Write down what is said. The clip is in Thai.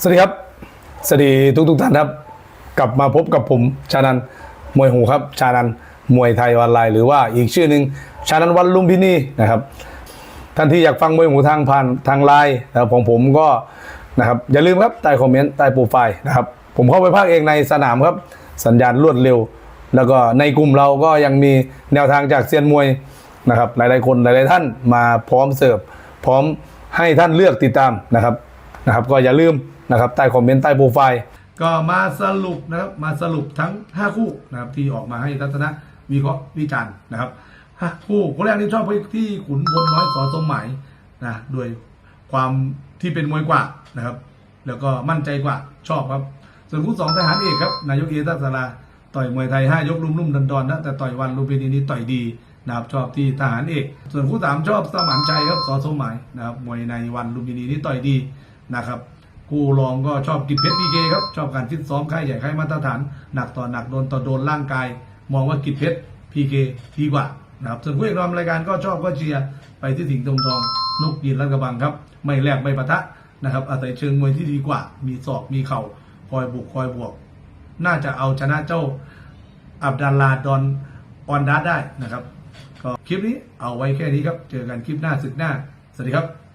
สวัสดีครับ สวัสดีทุกทุกท่านครับ กลับมาพบกับผมชานันมวยหูครับ ชานันมวยไทยออนไลน์หรือว่าอีกชื่อหนึ่งชานันวันลุมพินีนะครับ ท่านที่อยากฟังมวยหูทางผ่านทางไลน์นะครับของผมก็นะครับอย่าลืมครับใต้คอมเมนต์ใต้โปรไฟล์นะครับ ผมเข้าไปภาคเองในสนามครับ สัญญาณรวดเร็ว แล้วก็ในกลุ่มเราก็ยังมีแนวทางจากเซียนมวยนะครับหลายๆคนหลาย ๆท่านมาพร้อมเสิร์ฟพร้อมให้ท่านเลือกติดตามนะครับนะครับ ก็อย่าลืม นะครับใต้คอมเมนต์ใต้โปรไฟล์ก็มาสรุปนะครับมาสรุปทั้ง 5 คู่นะครับที่ออกมาให้ทัศนะวิเคราะห์วิจารณ์นะครับห้าคู่คนแรกที่ชอบที่ขุนพลน้อยสอสมหมายนะด้วยความที่เป็นมวยกว่านะครับ แล้วก็มั่นใจกว่าชอบครับ ส่วนคู่สองทหารเอกครับนายกเอตัสราต่อยมวยไทยห้ายกลุ่มลุ่มดันดอนนะแต่ต่อยวันลูมพินีนี้ต่อยดีนะครับชอบที่ทหารเอก ส่วนคู่สามชอบสมานชัยครับสอสมหมายนะครับมวยในวันลูมพินีนี้ต่อยดีนะครับ คู่รองก็ชอบกิจเพชรพีเคครับชอบการฟิตซ้อมค่ายใหญ่ค่ายมาตรฐานหนักต่อหนักโดนต่อโดนร่างกาย มองว่ากิจเพชรพีเคดีกว่านะครับส่วนคู่เอกรองรายการก็ชอบก็เชียร์ไปที่สิงห์ตรงทองนกยีนรัดกระบังครับ ไม่แลกไม่ปะทะนะครับอาศัยเชิงมวยที่ดีกว่า มีศอกมีเข่าคอยบุกคอยบวก น่าจะเอาชนะเจ้าอับดัลลาดอนออนดาได้นะครับก็คลิปนี้เอาไว้แค่นี้ครับ เจอกันคลิปหน้าศึกหน้า สวัสดีครับ